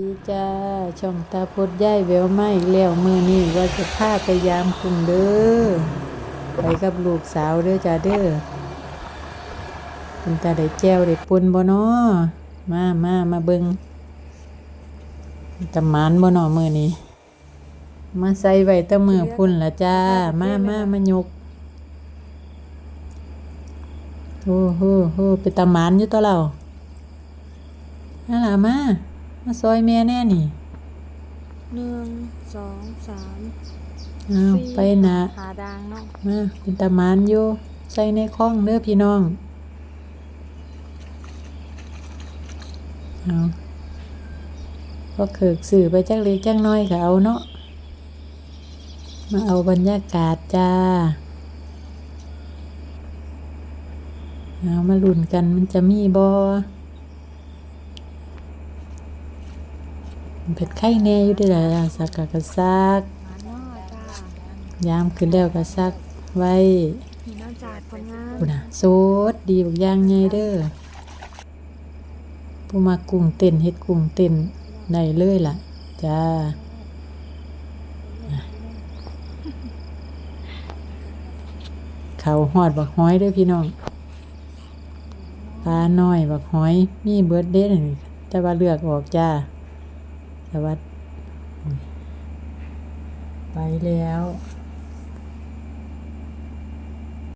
ดีจ้า ช่องตาพดย่ายแววมาอีกแล้วมือนี้ว่าจะพาไปยามคุงเด้อไปกับลูกสาวเด้อจ้าเด้อเป็นตาได้แจวได้ปุนบ่น้อมามามาเบิงตะมานบ่น้อมือนี้มาใส่ไว้ตะมือพุ่นละจ้า มามามายกโอ้โหโหเป็นตะมานอยู่ตัวเรานั่นล่ะมา มาซอยแม่แน่นี่หนึ่งสองสามอ้าวสี่ไปนะหาดางเนาะมาเป็นตะหมานอยู่ใส่ในคล้องเด้อพี่น้องเอาก็เขิกสื่อไปจักเล็กจักน้อยก็เอาเนาะมาเอาบรรยากาศจ้าเอามาลุ้นกันมันจะมีบอมัน เผ็ดไข่แน่อยู่ด้วยล่ะสักกะกะซักหมาน้อจ้ายามขึ้นแล้วก็ซักไว้มีน้ำจาดผลงานพุ่นน่ะสดดีบักอย่างใหญ่เด้อผู้มากุ้งเต้นเฮ็ดกุ้งเต้นได้เลยล่ะจ้าเขาหอดบักหอยเด้อพี่น้องปลาน้อยบักหอย มีเบิร์ดเด้นแต่ว่าเลือกออกจ้า วัสดไปแล้ว